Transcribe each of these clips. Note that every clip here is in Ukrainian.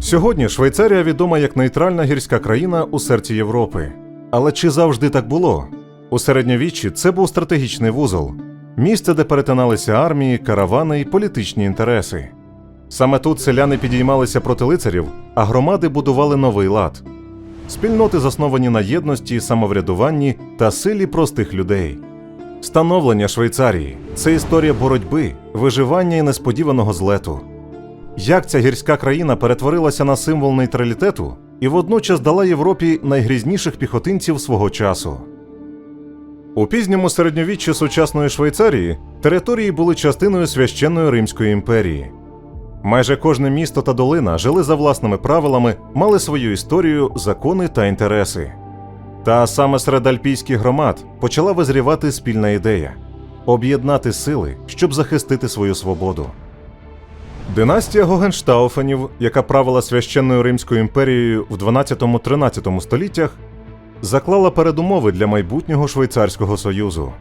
Сьогодні Швейцарія відома як нейтральна гірська країна у серці Європи. Але чи завжди так було? У середньовіччі це був стратегічний вузол, місце, де перетиналися армії, каравани і політичні інтереси. Саме тут селяни підіймалися проти лицарів, а громади будували новий лад. Спільноти засновані на єдності, самоврядуванні та силі простих людей. Становлення Швейцарії це історія боротьби, виживання і несподіваного злету. Як ця гірська країна перетворилася на символ нейтралітету і водночас дала Європі найгрізніших піхотинців свого часу. У пізньому середньовіччі сучасної Швейцарії території були частиною священної Римської імперії. Майже кожне місто та долина жили за власними правилами, мали свою історію, закони та інтереси. Та саме серед альпійських громад почала визрівати спільна ідея об'єднати сили, щоб захистити свою свободу. Династія Гогенштауфенів, яка правила священною Римською імперією в 12-13 століттях, заклала передумови для майбутнього Швейцарського союзу.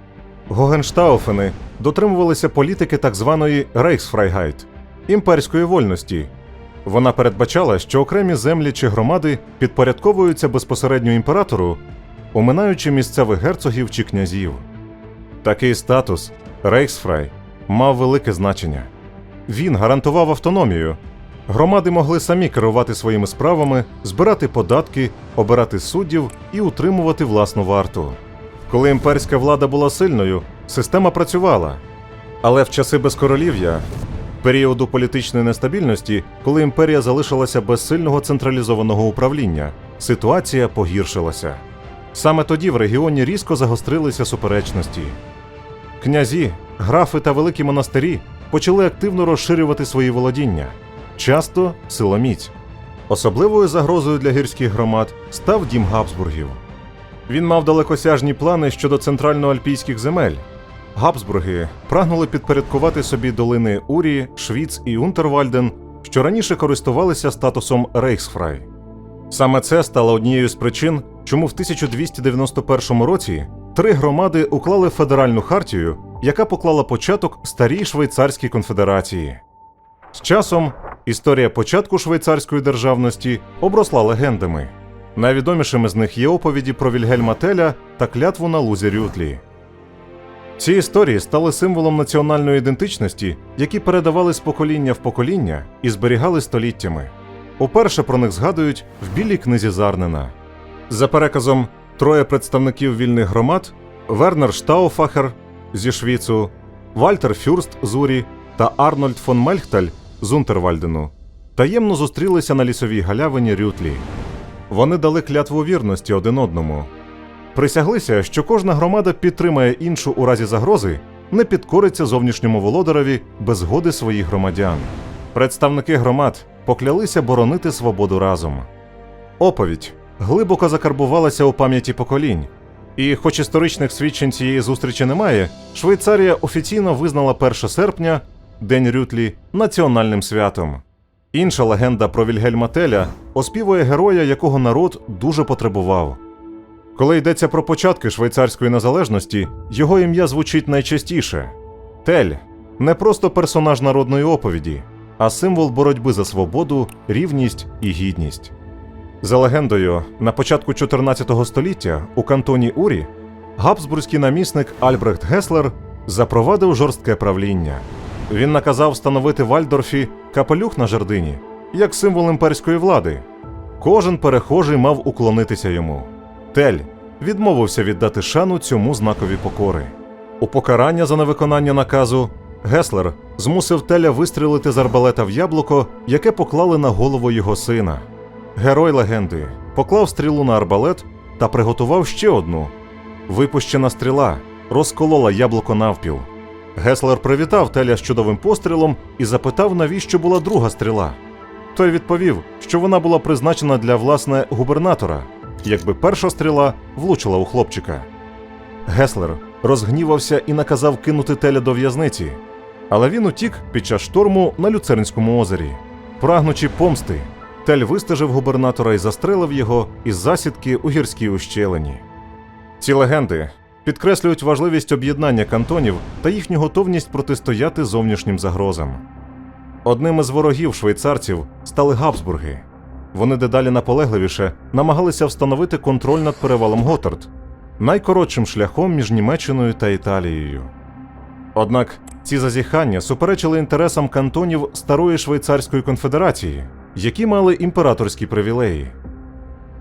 Гогенштауфени дотримувалися політики так званої Рейхсфрайгайт імперської вольності. Вона передбачала, що окремі землі чи громади підпорядковуються безпосередньо імператору, оминаючи місцевих герцогів чи князів. Такий статус Рейхсфрай мав велике значення. Він гарантував автономію. Громади могли самі керувати своїми справами, збирати податки, обирати суддів і утримувати власну варту. Коли імперська влада була сильною, система працювала. Але в часи безкоролів'я, періоду політичної нестабільності, коли імперія залишилася без сильного централізованого управління, ситуація погіршилася. Саме тоді в регіоні різко загострилися суперечності. Князі, графи та великі монастирі почали активно розширювати свої володіння, часто силоміць. Особливою загрозою для гірських громад став дім Габсбургів. Він мав далекосяжні плани щодо центральноальпійських земель. Габсбурги прагнули підпорядкувати собі долини Урі, Швіц і Унтервальден, що раніше користувалися статусом Рейхсфрай. Саме це стало однією з причин, чому в 1291 році три громади уклали федеральну хартію, яка поклала початок старій швейцарській конфедерації. З часом історія початку швейцарської державності обросла легендами. Найвідомішими з них є оповіді про Вільгельма Теля та клятву на лузі Рютлі. Ці історії стали символом національної ідентичності, які передавали з покоління в покоління і зберігали століттями. Уперше про них згадують в білій книзі Зарнена. За переказом, троє представників вільних громад Вернер Штауфахер зі Швіцу, Вальтер Фюрст з Урі та Арнольд фон Мельхталь з Унтервальдену таємно зустрілися на лісовій галявині Рютлі. Вони дали клятву вірності один одному. Присяглися, що кожна громада підтримає іншу у разі загрози, не підкориться зовнішньому володареві без згоди своїх громадян. Представники громад поклялися боронити свободу разом. Оповідь глибоко закарбувалася у пам'яті поколінь. І, хоч історичних свідчень цієї зустрічі немає, Швейцарія офіційно визнала 1 серпня, День Рютлі, національним святом. Інша легенда про Вільгельма Теля оспівує героя, якого народ дуже потребував. Коли йдеться про початки швейцарської незалежності, його ім'я звучить найчастіше. Тель не просто персонаж народної оповіді, а символ боротьби за свободу, рівність і гідність. За легендою, на початку 14 століття у кантоні Урі габсбурзький намісник Альбрехт Геслер запровадив жорстке правління. Він наказав встановити в Альдорфі капелюх на жердині як символ імперської влади. Кожен перехожий мав уклонитися йому. Тель відмовився віддати шану цьому знакові покори. У покарання за невиконання наказу Геслер змусив Теля вистрілити з арбалета в яблуко, яке поклали на голову його сина. Герой легенди поклав стрілу на арбалет та приготував ще одну. Випущена стріла розколола яблуко навпіл. Геслер привітав Теля з чудовим пострілом і запитав, навіщо була друга стріла. Той відповів, що вона була призначена для власне губернатора, якби перша стріла влучила у хлопчика. Геслер розгнівався і наказав кинути Теля до в'язниці, але він утік під час шторму на Люцернському озері. Прагнучи помсти, Тель вистежив губернатора і застрелив його із засідки у гірській ущелині. Ці легенди підкреслюють важливість об'єднання кантонів та їхню готовність протистояти зовнішнім загрозам. Одним із ворогів швейцарців стали Габсбурги. Вони дедалі наполегливіше намагалися встановити контроль над перевалом Готард, найкоротшим шляхом між Німеччиною та Італією. Однак ці зазіхання суперечили інтересам кантонів Старої Швейцарської конфедерації, які мали імператорські привілеї.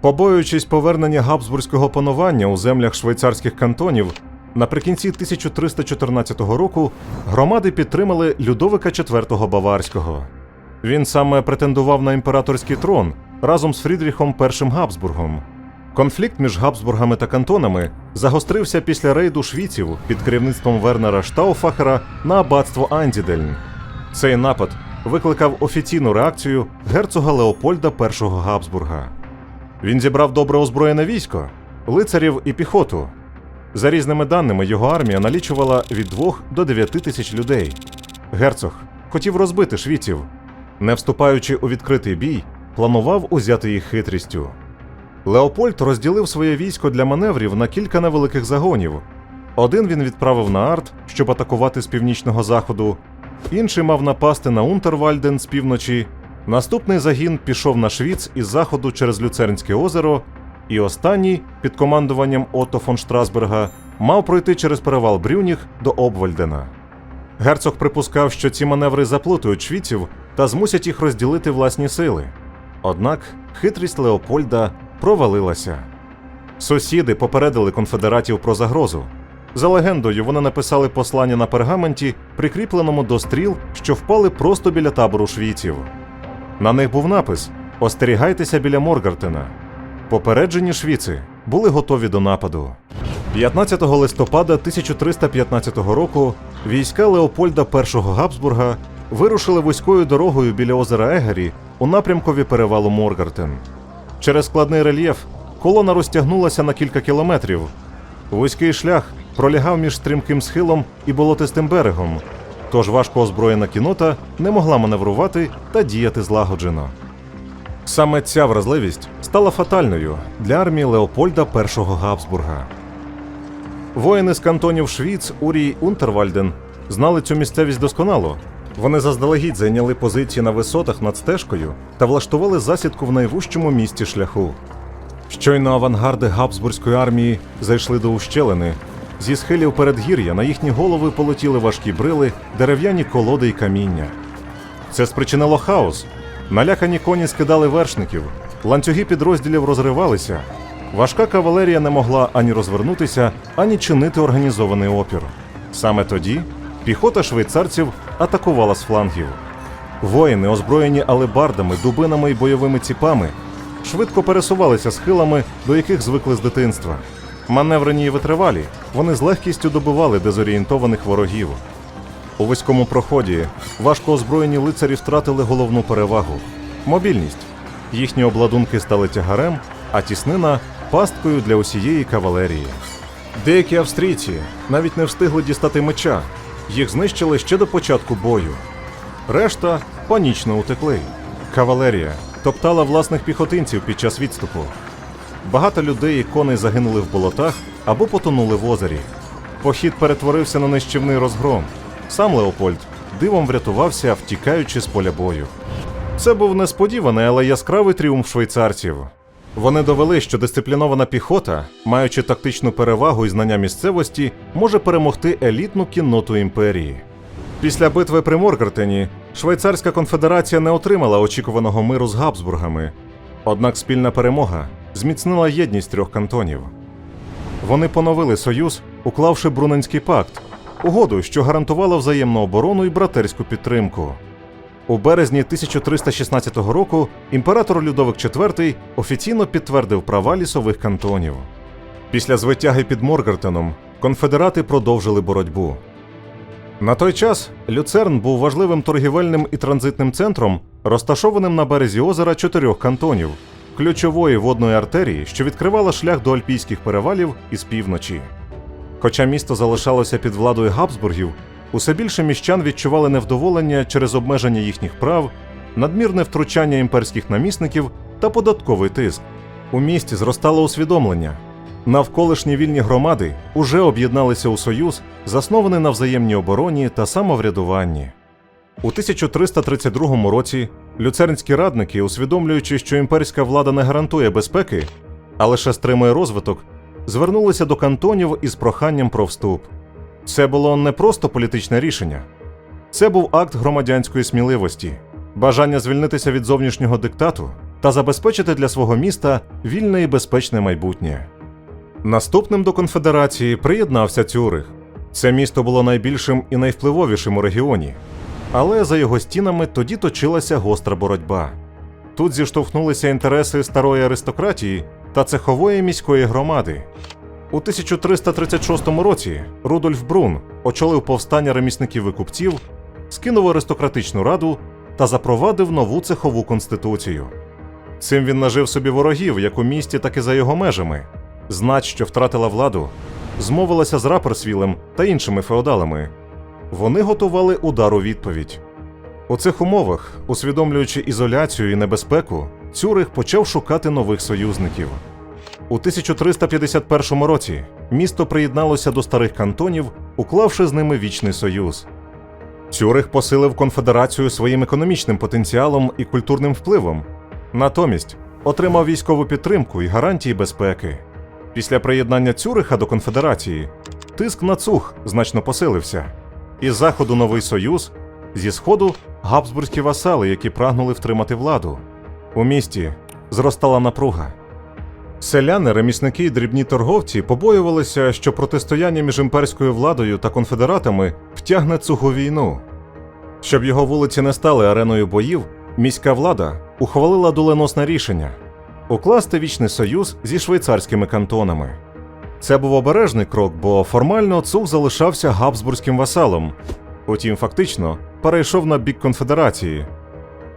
Побоюючись повернення габсбурзького панування у землях швейцарських кантонів, наприкінці 1314 року громади підтримали Людовика IV Баварського. Він саме претендував на імператорський трон разом з Фрідріхом І Габсбургом. Конфлікт між Габсбургами та кантонами загострився після рейду швійців під керівництвом Вернера Штауфахера на аббатство Андідельн. Цей напад викликав офіційну реакцію герцога Леопольда І Габсбурга. Він зібрав добре озброєне військо, лицарів і піхоту. За різними даними, його армія налічувала від 2 до 9 тисяч людей. Герцог хотів розбити швійців. Не вступаючи у відкритий бій, планував узяти їх хитрістю. Леопольд розділив своє військо для маневрів на кілька невеликих загонів. Один він відправив на Арт, щоб атакувати з північного заходу, інший мав напасти на Унтервальден з півночі. Наступний загін пішов на Швіц із заходу через Люцернське озеро, і останній, під командуванням Отто фон Штрасберга, мав пройти через перевал Брюніх до Обвальдена. Герцог припускав, що ці маневри заплутають швійців та змусять їх розділити власні сили. Однак хитрість Леопольда провалилася. Сусіди попередили конфедератів про загрозу. За легендою, вони написали послання на пергаменті, прикріпленому до стріл, що впали просто біля табору швійців. На них був напис: Остерігайтеся біля Моргартена. Попереджені швіци були готові до нападу. 15 листопада 1315 року війська Леопольда І Габсбурга вирушили вузькою дорогою біля озера Егері у напрямкові перевалу Моргартен. Через складний рельєф колона розтягнулася на кілька кілометрів. Вузький шлях пролягав між стрімким схилом і болотистим берегом, тож важко озброєна кінота не могла маневрувати та діяти злагоджено. Саме ця вразливість стала фатальною для армії Леопольда І Габсбурга. Воїни з кантонів Швіц, Урій, Унтервальден знали цю місцевість досконало. Вони заздалегідь зайняли позиції на висотах над стежкою та влаштували засідку в найвужчому місці шляху. Щойно авангарди Габсбурзької армії зайшли до ущелини. Зі схилів передгір'я на їхні голови полетіли важкі брили, дерев'яні колоди й каміння. Це спричинило хаос. Налякані коні скидали вершників, ланцюги підрозділів розривалися. Важка кавалерія не могла ані розвернутися, ані чинити організований опір. Саме тоді піхота швейцарців атакувала з флангів. Воїни, озброєні алебардами, дубинами і бойовими ціпами, швидко пересувалися схилами, до яких звикли з дитинства. Маневрені і витривалі, вони з легкістю добивали дезорієнтованих ворогів. У вузькому проході важко озброєні лицарі втратили головну перевагу мобільність. Їхні обладунки стали тягарем, а тіснина пасткою для усієї кавалерії. Деякі австрійці навіть не встигли дістати меча, їх знищили ще до початку бою. Решта панічно утекли. Кавалерія топтала власних піхотинців під час відступу. Багато людей і коней загинули в болотах або потонули в озері. Похід перетворився на нищівний розгром. Сам Леопольд дивом врятувався, втікаючи з поля бою. Це був несподіваний, але яскравий тріумф швейцарців. Вони довели, що дисциплінована піхота, маючи тактичну перевагу і знання місцевості, може перемогти елітну кінноту імперії. Після битви при Моргартені Швейцарська конфедерація не отримала очікуваного миру з Габсбургами. Однак спільна перемога зміцнила єдність трьох кантонів. Вони поновили союз, уклавши Бруненський пакт, угоду, що гарантувала взаємну оборону і братерську підтримку. У березні 1316 року імператор Людовик IV офіційно підтвердив права лісових кантонів. Після звитяги під Моргартеном конфедерати продовжили боротьбу. На той час Люцерн був важливим торгівельним і транзитним центром, розташованим на березі озера чотирьох кантонів, ключової водної артерії, що відкривала шлях до альпійських перевалів із півночі. Хоча місто залишалося під владою Габсбургів, усе більше міщан відчували невдоволення через обмеження їхніх прав, надмірне втручання імперських намісників та податковий тиск. У місті зростало усвідомлення. Навколишні вільні громади уже об'єдналися у союз, заснований на взаємній обороні та самоврядуванні. У 1332 році люцернські радники, усвідомлюючи, що імперська влада не гарантує безпеки, а лише стримує розвиток, звернулися до кантонів із проханням про вступ. Це було не просто політичне рішення, це був акт громадянської сміливості, бажання звільнитися від зовнішнього диктату та забезпечити для свого міста вільне і безпечне майбутнє. Наступним до конфедерації приєднався Цюрих. Це місто було найбільшим і найвпливовішим у регіоні, але за його стінами тоді точилася гостра боротьба. Тут зіштовхнулися інтереси старої аристократії та цехової міської громади. У 1336 році Рудольф Брун очолив повстання ремісників і купців, скинув аристократичну раду та запровадив нову цехову конституцію. Цим він нажив собі ворогів як у місті, так і за його межами. Знать, що втратила владу, змовилася з Раперсвілем та іншими феодалами. Вони готували удар у відповідь. У цих умовах, усвідомлюючи ізоляцію і небезпеку, Цюрих почав шукати нових союзників. У 1351 році місто приєдналося до старих кантонів, уклавши з ними вічний союз. Цюрих посилив конфедерацію своїм економічним потенціалом і культурним впливом, натомість отримав військову підтримку і гарантії безпеки. Після приєднання Цюриха до конфедерації тиск на Цух значно посилився. Із заходу новий союз, зі сходу габсбурзькі васали, які прагнули втримати владу. У місті зростала напруга. Селяни, ремісники і дрібні торговці побоювалися, що протистояння між імперською владою та конфедератами втягне цугу війну. Щоб його вулиці не стали ареною боїв, міська влада ухвалила доленосне рішення укласти вічний союз зі швейцарськими кантонами. Це був обережний крок, бо формально Цуг залишався габсбурзьким васалом, утім, фактично перейшов на бік конфедерації.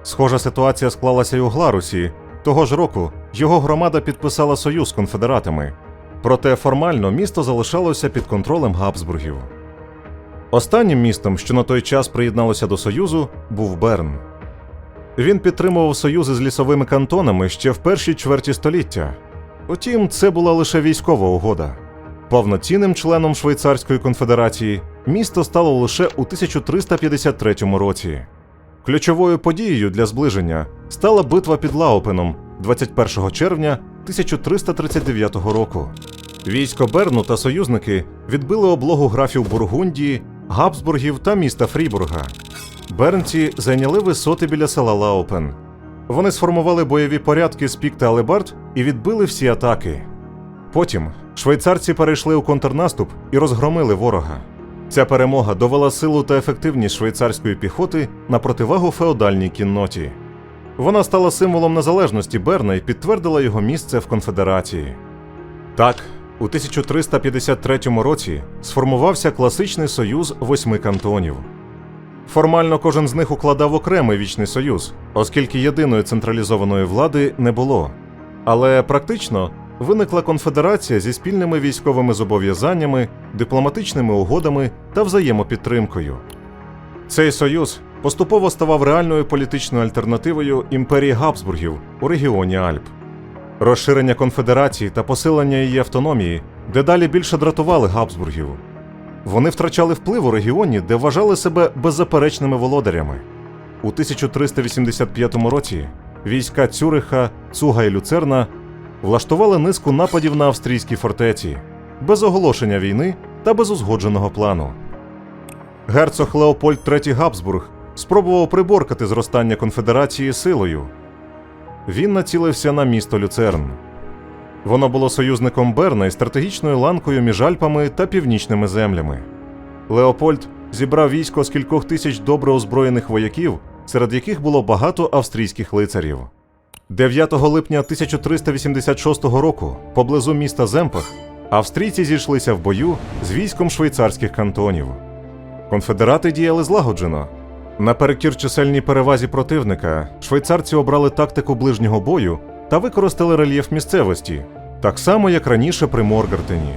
Схожа ситуація склалася й у Гларусі. Того ж року його громада підписала союз з конфедератами, проте формально місто залишалося під контролем Габсбургів. Останнім містом, що на той час приєдналося до Союзу, був Берн. Він підтримував союзи з лісовими кантонами ще в першій чверті століття. Утім, це була лише військова угода. Повноцінним членом Швейцарської конфедерації місто стало лише у 1353 році. Ключовою подією для зближення стала битва під Лаупеном 21 червня 1339 року. Військо Берну та союзники відбили облогу графів Бургундії, Габсбургів та міста Фрібурга. Бернці зайняли висоти біля села Лаупен. Вони сформували бойові порядки з пік та алебард і відбили всі атаки. Потім швейцарці перейшли у контрнаступ і розгромили ворога. Ця перемога довела силу та ефективність швейцарської піхоти на противагу феодальній кінноті. Вона стала символом незалежності Берна і підтвердила його місце в конфедерації. Так, у 1353 році сформувався класичний союз восьми кантонів. Формально кожен з них укладав окремий вічний союз, оскільки єдиної централізованої влади не було. Але практично виникла конфедерація зі спільними військовими зобов'язаннями, дипломатичними угодами та взаємопідтримкою. Цей союз поступово ставав реальною політичною альтернативою імперії Габсбургів у регіоні Альп. Розширення конфедерації та посилення її автономії дедалі більше дратували Габсбургів. Вони втрачали вплив у регіоні, де вважали себе беззаперечними володарями. У 1385 році війська Цюриха, Цуга і Люцерна влаштували низку нападів на австрійські фортеці без оголошення війни та без узгодженого плану. Герцог Леопольд III Габсбург спробував приборкати зростання конфедерації силою. Він націлився на місто Люцерн. Воно було союзником Берна і стратегічною ланкою між Альпами та північними землями. Леопольд зібрав військо з кількох тисяч добре озброєних вояків, серед яких було багато австрійських лицарів. 9 липня 1386 року, поблизу міста Земпах, австрійці зійшлися в бою з військом швейцарських кантонів. Конфедерати діяли злагоджено. Наперекір чисельній перевазі противника, швейцарці обрали тактику ближнього бою та використали рельєф місцевості, так само як раніше при Моргартені.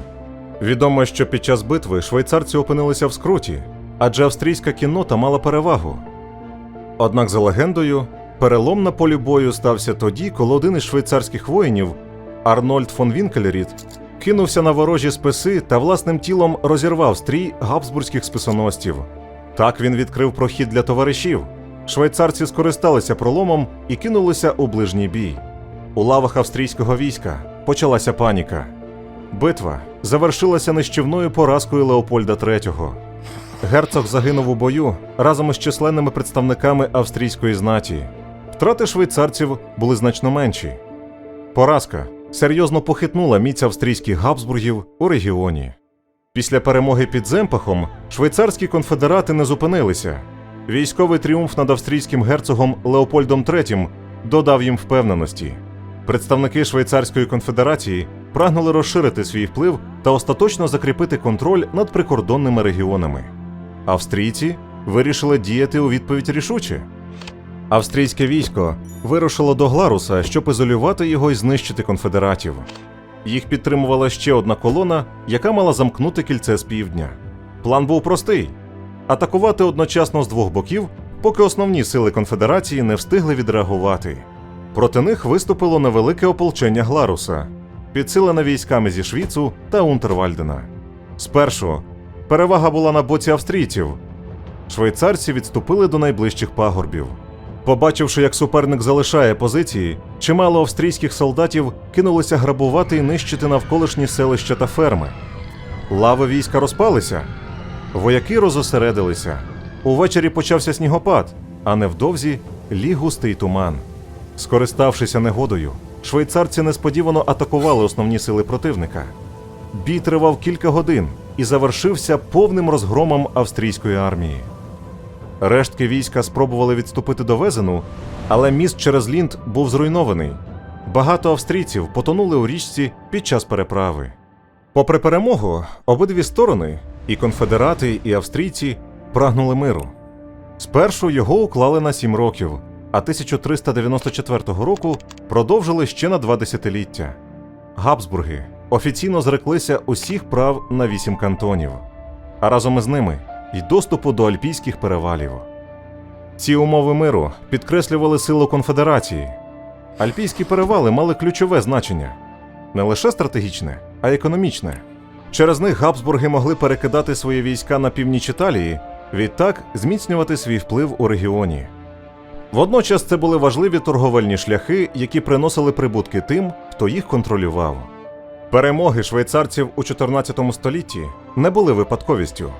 Відомо, що під час битви швейцарці опинилися в скруті, адже австрійська кіннота мала перевагу. Однак, за легендою, перелом на полі бою стався тоді, коли один із швейцарських воїнів, Арнольд фон Вінкелеріт, кинувся на ворожі списи та власним тілом розірвав стрій габсбурзьких списоносців. Так він відкрив прохід для товаришів. Швейцарці скористалися проломом і кинулися у ближній бій. У лавах австрійського війська почалася паніка. Битва завершилася нищівною поразкою Леопольда III. Герцог загинув у бою разом із численними представниками австрійської знаті. Втрати швейцарців були значно менші. Поразка серйозно похитнула міць австрійських Габсбургів у регіоні. Після перемоги під Земпахом швейцарські конфедерати не зупинилися. Військовий тріумф над австрійським герцогом Леопольдом III додав їм впевненості. Представники Швейцарської конфедерації прагнули розширити свій вплив та остаточно закріпити контроль над прикордонними регіонами. Австрійці вирішили діяти у відповідь рішуче. Австрійське військо вирушило до Гларуса, щоб ізолювати його і знищити конфедератів. Їх підтримувала ще одна колона, яка мала замкнути кільце з півдня. План був простий: атакувати одночасно з двох боків, поки основні сили конфедерації не встигли відреагувати. Проти них виступило невелике ополчення Гларуса, підсилене військами зі Швіцу та Унтервальдена. Спершу перевага була на боці австрійців. Швейцарці відступили до найближчих пагорбів. Побачивши, як суперник залишає позиції, чимало австрійських солдатів кинулися грабувати і нищити навколишні селища та ферми. Лави війська розпалися. Вояки розосередилися. Увечері почався снігопад, а невдовзі ліг густий туман. Скориставшися негодою, швейцарці несподівано атакували основні сили противника. Бій тривав кілька годин і завершився повним розгромом австрійської армії. Рештки війська спробували відступити до Везену, але міст через Лінд був зруйнований. Багато австрійців потонули у річці під час переправи. Попри перемогу, обидві сторони, і конфедерати, і австрійці, прагнули миру. Спершу його уклали на сім років, а 1394 року продовжили ще на два десятиліття. Габсбурги офіційно зреклися усіх прав на вісім кантонів, а разом із ними й доступу до альпійських перевалів. Ці умови миру підкреслювали силу конфедерації. Альпійські перевали мали ключове значення не лише стратегічне, а й економічне. Через них Габсбурги могли перекидати свої війська на північ Італії, відтак зміцнювати свій вплив у регіоні. Водночас це були важливі торговельні шляхи, які приносили прибутки тим, хто їх контролював. Перемоги швейцарців у 14 столітті не були випадковістю.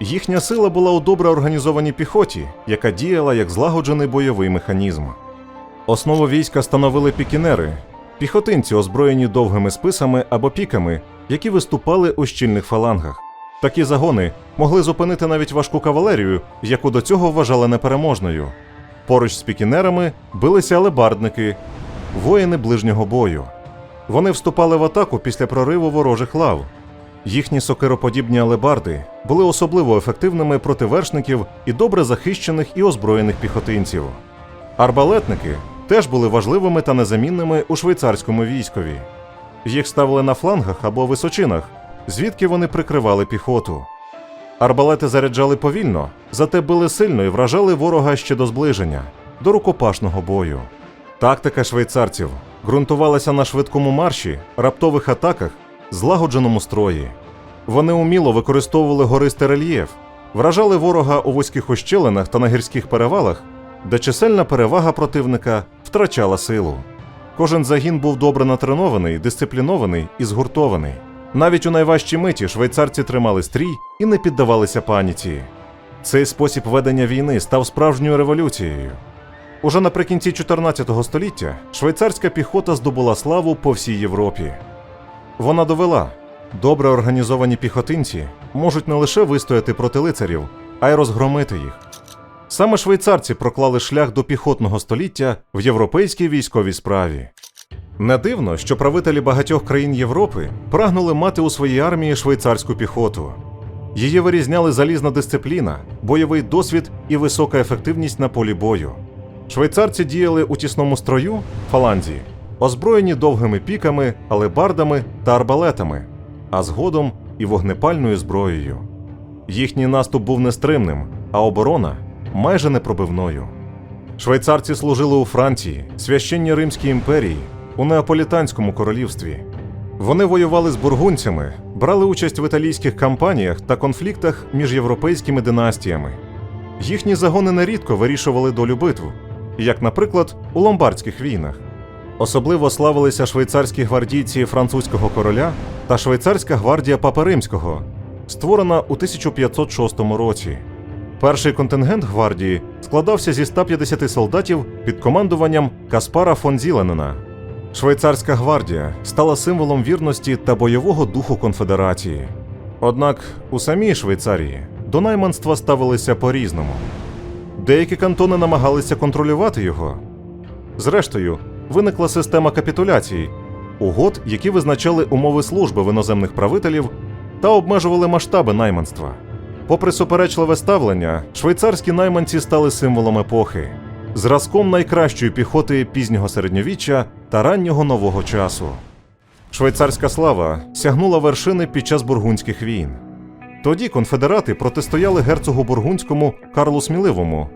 Їхня сила була у добре організованій піхоті, яка діяла як злагоджений бойовий механізм. Основу війська становили пікінери, піхотинці, озброєні довгими списами або піками, які виступали у щільних фалангах. Такі загони могли зупинити навіть важку кавалерію, яку до цього вважали непереможною. Поруч з пікінерами билися алебардники, воїни ближнього бою. Вони вступали в атаку після прориву ворожих лав. Їхні сокироподібні алебарди були особливо ефективними проти вершників і добре захищених і озброєних піхотинців. Арбалетники теж були важливими та незамінними у швейцарському військові. Їх ставили на флангах або височинах, звідки вони прикривали піхоту. Арбалети заряджали повільно, зате били сильно і вражали ворога ще до зближення, до рукопашного бою. Тактика швейцарців ґрунтувалася на швидкому марші, раптових атаках, злагодженому строї. Вони уміло використовували гористий рельєф, вражали ворога у вузьких ущелинах та на гірських перевалах, де чисельна перевага противника втрачала силу. Кожен загін був добре натренований, дисциплінований і згуртований. Навіть у найважчій миті швейцарці тримали стрій і не піддавалися паніці. Цей спосіб ведення війни став справжньою революцією. Уже наприкінці 14 століття швейцарська піхота здобула славу по всій Європі. Вона довела, добре організовані піхотинці можуть не лише вистояти проти лицарів, а й розгромити їх. Саме швейцарці проклали шлях до піхотного століття в європейській військовій справі. Не дивно, що правителі багатьох країн Європи прагнули мати у своїй армії швейцарську піхоту. Її вирізняли залізна дисципліна, бойовий досвід і висока ефективність на полі бою. Швейцарці діяли у тісному строю фаланзі, озброєні довгими піками, алебардами та арбалетами, а згодом і вогнепальною зброєю. Їхній наступ був нестримним, а оборона майже непробивною. Швейцарці служили у Франції, священній Римській імперії, у Неаполітанському королівстві. Вони воювали з бургунцями, брали участь в італійських кампаніях та конфліктах між європейськими династіями. Їхні загони нерідко вирішували долю битв, як, наприклад, у ломбардських війнах. Особливо славилися швейцарські гвардійці французького короля та швейцарська гвардія Папи Римського, створена у 1506 році. Перший контингент гвардії складався зі 150 солдатів під командуванням Каспара фон Зіленена. Швейцарська гвардія стала символом вірності та бойового духу конфедерації. Однак у самій Швейцарії до найманства ставилися по-різному. Деякі кантони намагалися контролювати його. Зрештою, виникла система капітуляцій, угод, які визначали умови служби в іноземних правителів та обмежували масштаби найманства. Попри суперечливе ставлення, швейцарські найманці стали символом епохи, зразком найкращої піхоти пізнього середньовіччя та раннього нового часу. Швейцарська слава сягнула вершини під час бургунських війн. Тоді конфедерати протистояли герцогу бургунському Карлу Сміливому.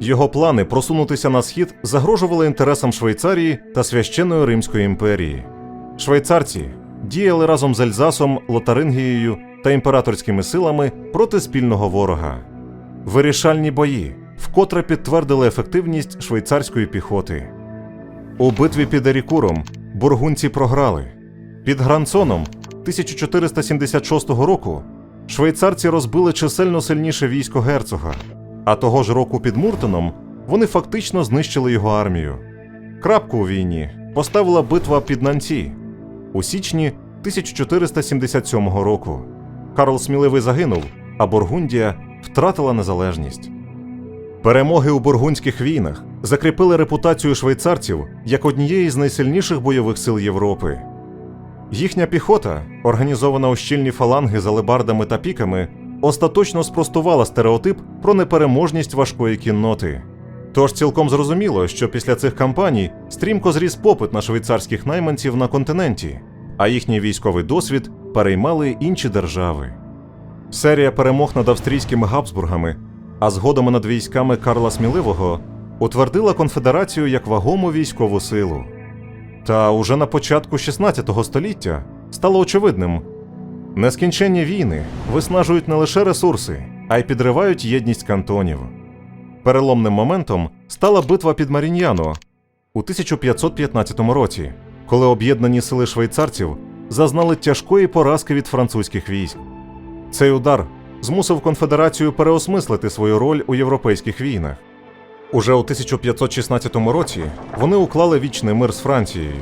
Його плани просунутися на схід загрожували інтересам Швейцарії та священної Римської імперії. Швейцарці діяли разом з Ельзасом, Лотарингією та імператорськими силами проти спільного ворога. Вирішальні бої вкотре підтвердили ефективність швейцарської піхоти. У битві під Ерікуром бургунці програли. Під Гранцоном 1476 року швейцарці розбили чисельно сильніше військо герцога, а того ж року під Муртоном вони фактично знищили його армію. Крапку у війні поставила битва під Нанці у січні 1477 року. Карл Сміливий загинув, а Бургундія втратила незалежність. Перемоги у бургунських війнах закріпили репутацію швейцарців як однієї з найсильніших бойових сил Європи. Їхня піхота, організована у щільні фаланги з алебардами та піками, остаточно спростувала стереотип про непереможність важкої кінноти. Тож цілком зрозуміло, що після цих кампаній стрімко зріс попит на швейцарських найманців на континенті, а їхній військовий досвід переймали інші держави. Серія перемог над австрійськими Габсбургами, а згодом над військами Карла Сміливого, утвердила конфедерацію як вагому військову силу. Та уже на початку 16 століття стало очевидним: нескінченні війни виснажують не лише ресурси, а й підривають єдність кантонів. Переломним моментом стала битва під Маріньяно у 1515 році, коли об'єднані сили швейцарців зазнали тяжкої поразки від французьких військ. Цей удар змусив конфедерацію переосмислити свою роль у європейських війнах. Уже у 1516 році вони уклали вічний мир з Францією.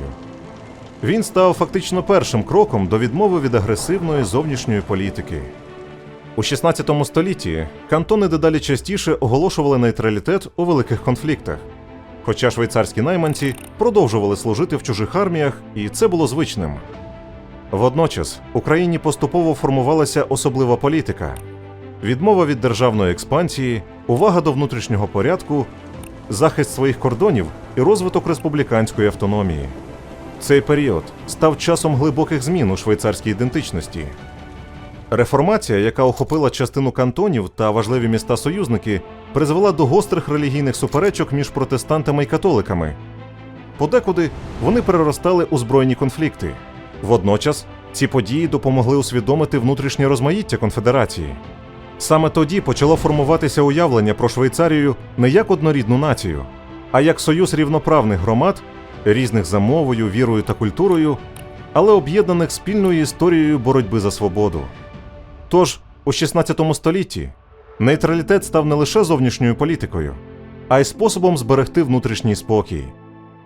Він став фактично першим кроком до відмови від агресивної зовнішньої політики. У 16 столітті кантони дедалі частіше оголошували нейтралітет у великих конфліктах. Хоча швейцарські найманці продовжували служити в чужих арміях, і це було звичним. Водночас Україні поступово формувалася особлива політика: відмова від державної експансії, увага до внутрішнього порядку, захист своїх кордонів і розвиток республіканської автономії. Цей період став часом глибоких змін у швейцарській ідентичності. Реформація, яка охопила частину кантонів та важливі міста союзники, призвела до гострих релігійних суперечок між протестантами і католиками. Подекуди вони переростали у збройні конфлікти. Водночас ці події допомогли усвідомити внутрішнє розмаїття конфедерації. Саме тоді почало формуватися уявлення про Швейцарію не як однорідну націю, а як союз рівноправних громад, різних за мовою, вірою та культурою, але об'єднаних спільною історією боротьби за свободу. Тож, у 16 столітті нейтралітет став не лише зовнішньою політикою, а й способом зберегти внутрішній спокій.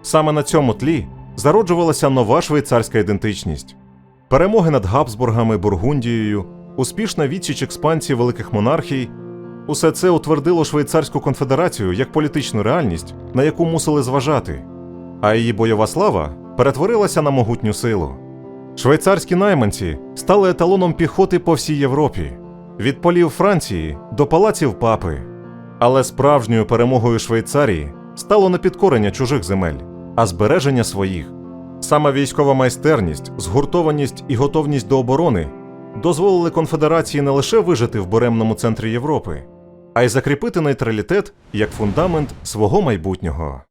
Саме на цьому тлі зароджувалася нова швейцарська ідентичність. Перемоги над Габсбургами, Бургундією, успішна відсіч експансії великих монархій усе це утвердило Швейцарську конфедерацію як політичну реальність, на яку мусили зважати, а її бойова слава перетворилася на могутню силу. Швейцарські найманці стали еталоном піхоти по всій Європі, від полів Франції до палаців папи. Але справжньою перемогою Швейцарії стало не підкорення чужих земель, а збереження своїх. Саме військова майстерність, згуртованість і готовність до оборони дозволили конфедерації не лише вижити в буремному центрі Європи, а й закріпити нейтралітет як фундамент свого майбутнього.